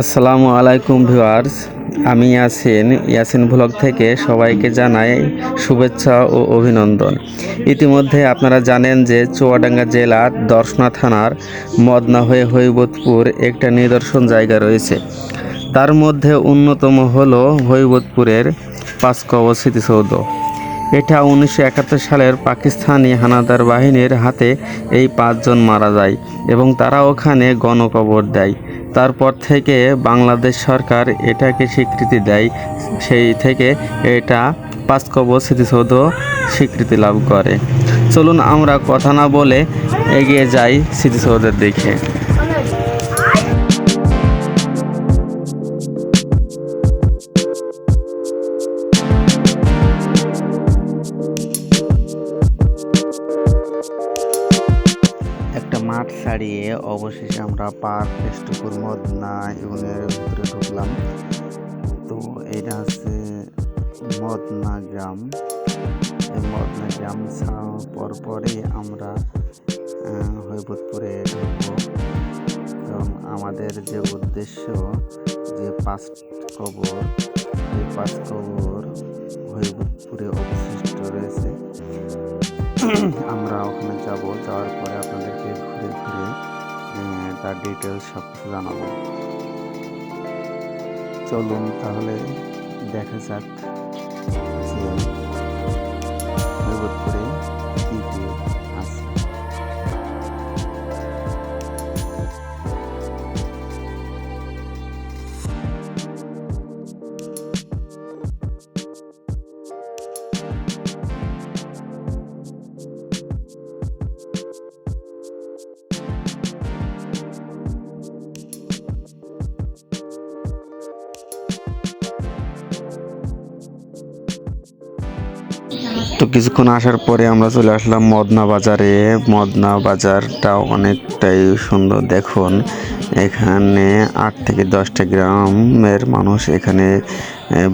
আসসালামু আলাইকুম ভিউয়ার্স, আমি ইয়াসিন। ইয়াসিন ব্লগ থেকে সবাইকে জানাই শুভেচ্ছা ও অভিনন্দন। ইতিমধ্যে আপনারা জানেন যে চুয়াডাঙ্গা জেলার দর্শনা থানার মদনা হয়ে হৈবতপুর একটা নিদর্শন জায়গা রয়েছে। তার মধ্যে অন্যতম হল হৈবতপুরের পাঁচকবর স্মৃতিসৌধ। এটা উনিশশো একাত্তর সালের পাকিস্তানি হানাদার বাহিনীর হাতে এই পাঁচজন মারা যায় এবং তারা ওখানে গণকবর দেয়। তারপর থেকে বাংলাদেশ সরকার এটাকে স্বীকৃতি দেয়, সেই থেকে এটা পাঁচকবর স্মৃতিসৌধ স্বীকৃতি লাভ করে। চলুন আমরা কথা না বলে এগিয়ে যাই স্মৃতিসৌধের দিকে। ছাড়িয়ে অবশেষে আমরা পার্ক স্টুপুর মদনা ইউনের ভিতরে ঢুকলাম। তো এটা হচ্ছে মদনা গ্রাম। এই মদনা গ্রাম ছাড়ার পর পরে আমরা হৈবতপুরে ঢুকবো। কারণ আমাদের যে উদ্দেশ্য, যে পাঁচ কবর, এই পাঁচ কবর হৈবতপুরে অবশিষ্ট রয়েছে। আমরা ওখানে যাব, যাওয়ার পরে আপনাদেরকে ঘুরে ঘুরে তার ডিটেলস সব কিছু জানাব। চলুন তাহলে দেখা যাক তো কিছুক্ষণ আসার পরে আমরা চলে আসলাম মদনা বাজারে। মদনা বাজারটা অনেকটাই সুন্দর। দেখুন, এখানে আট থেকে দশটা গ্রামের মানুষ এখানে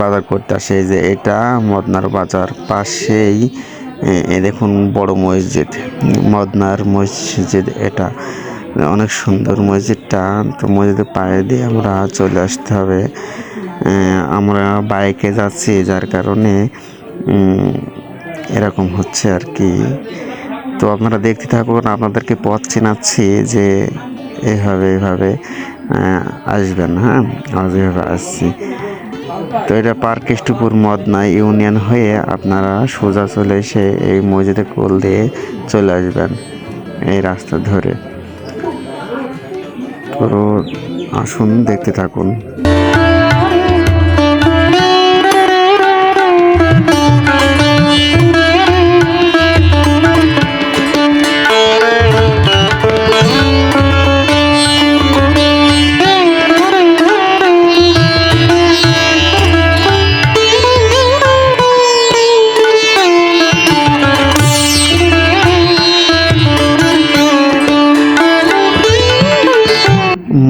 বাজার করতে আসে। যে এটা মদনার বাজার পাশেই দেখুন বড় মসজিদ। মদনার মসজিদ এটা। অনেক সুন্দর মসজিদটা। তো মসজিদের পায়ে দিয়ে আমরা চলে আসতে হবে। আমরা বাইকে যাচ্ছি যার কারণে এরকম হচ্ছে আর কি। তো আপনারা দেখতে থাকুন, আপনাদেরকে পথ চেনাচ্ছি যে এভাবে এভাবে আসবেন হ্যাঁ? আমরা যেভাবে আসছি। তো এটা পার্ক স্টুপুর মদনা ইউনিয়ন হয়ে আপনারা সোজা চলে এসে এই মসজিদে কোল দিয়ে চলে আসবেন এই রাস্তা ধরে। তো আসুন, দেখতে থাকুন।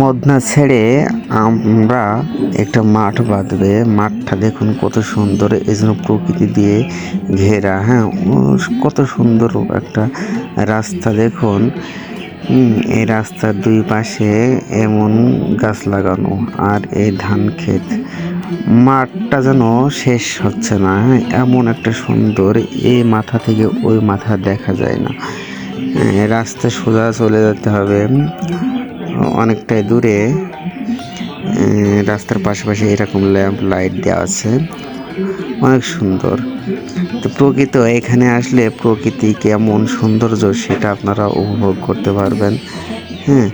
মদনা ছেড়ে আমরা একটা মাঠ বাঁধবে। মাঠটা দেখুন কত সুন্দর এই জন্য প্রকৃতি দিয়ে ঘেরা হ্যাঁ কত সুন্দর একটা রাস্তা দেখুন। এই রাস্তার দুই পাশে এমন গাছ লাগানো আর এই ধান ক্ষেত। মাঠটা যেন শেষ হচ্ছে না হ্যাঁ এমন একটা সুন্দর এই মাথা থেকে ওই মাথা দেখা যায় না। হ্যাঁ, রাস্তা সোজা চলে যেতে হবে। অনেকটাই দূরে রাস্তার পাশাপাশি এরকম ল্যাম্প লাইট দেওয়া আছে। অনেক সুন্দর। তো প্রকৃত এখানে আসলে প্রকৃতি কেমন সৌন্দর্য সেটা আপনারা উপভোগ করতে পারবেন। হ্যাঁ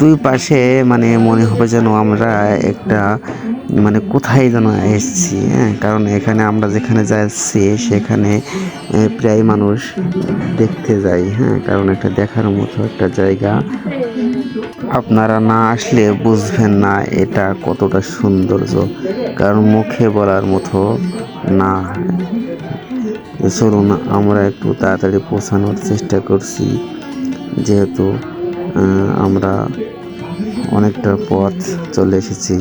দুই পাশে মানে মনে হবে যেন আমরা একটা মানে কোথায় যেন এসেছি হ্যাঁ কারণ এখানে আমরা যেখানে যাচ্ছি সেখানে প্রায় মানুষ দেখতে যায় হ্যাঁ কারণ একটা দেখার মতো একটা জায়গা। আপনারা না আসলে বুঝবেন না এটা কতটা সৌন্দর্য, কারণ মুখে বলার মতো না। চলুন, আমরা একটু তাড়াতাড়ি পৌঁছানোর চেষ্টা করছি, যেহেতু আমরা অনেকটা পথ চলে এসেছি।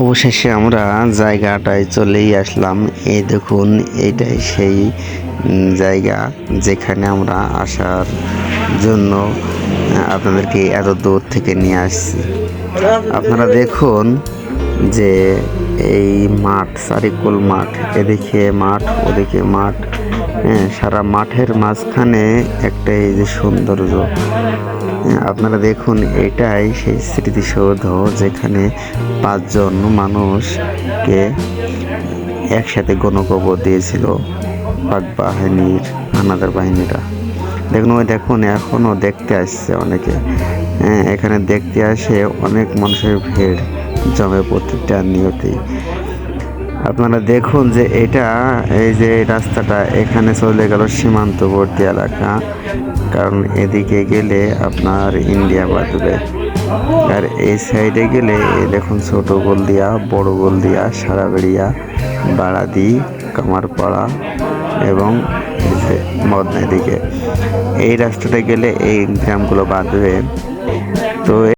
অবশেষে আমরা জায়গাটায় চলেই আসলাম। এই দেখুন, এটাই সেই জায়গা যেখানে আমরা আসার জন্য আপনাদেরকে এত দূর থেকে নিয়ে আসছি। আপনারা দেখুন যে এই মাঠ, সারিকুল মাঠ, এদিকে মাঠ, ওদিকে মাঠ। হ্যাঁ সারা মাঠের মাঝখানে একটা এই যে সৌন্দর্য। হ্যাঁ, আপনারা দেখুন এটাই সেই স্মৃতিসৌধ যেখানে পাঁচজন মানুষকে একসাথে গণকবর দিয়েছিল পাক বাহিনীর হানাদার বাহিনীরা। দেখুন ওই দেখুন এখনও দেখতে আসছে অনেকে। হ্যাঁ এখানে দেখতে আসে অনেক মানুষের ভিড় জমে প্রতিটা নিয়তেই আপনারা দেখুন যে এটা, এই যে রাস্তাটা, এখানে চলে গেল সীমান্তবর্তী এলাকা। কারণ এদিকে গেলে আপনার ইন্ডিয়া বাঁধবে। আর এই সাইডে গেলে দেখুন ছোট গোলদিয়া বড় গোলদিয়া সারাবেড়িয়া বাড়াদি কামারপাড়া এবং মদনা দিকে এই রাস্তাটা গেলে এই গ্রামগুলো বাঁধবে। তো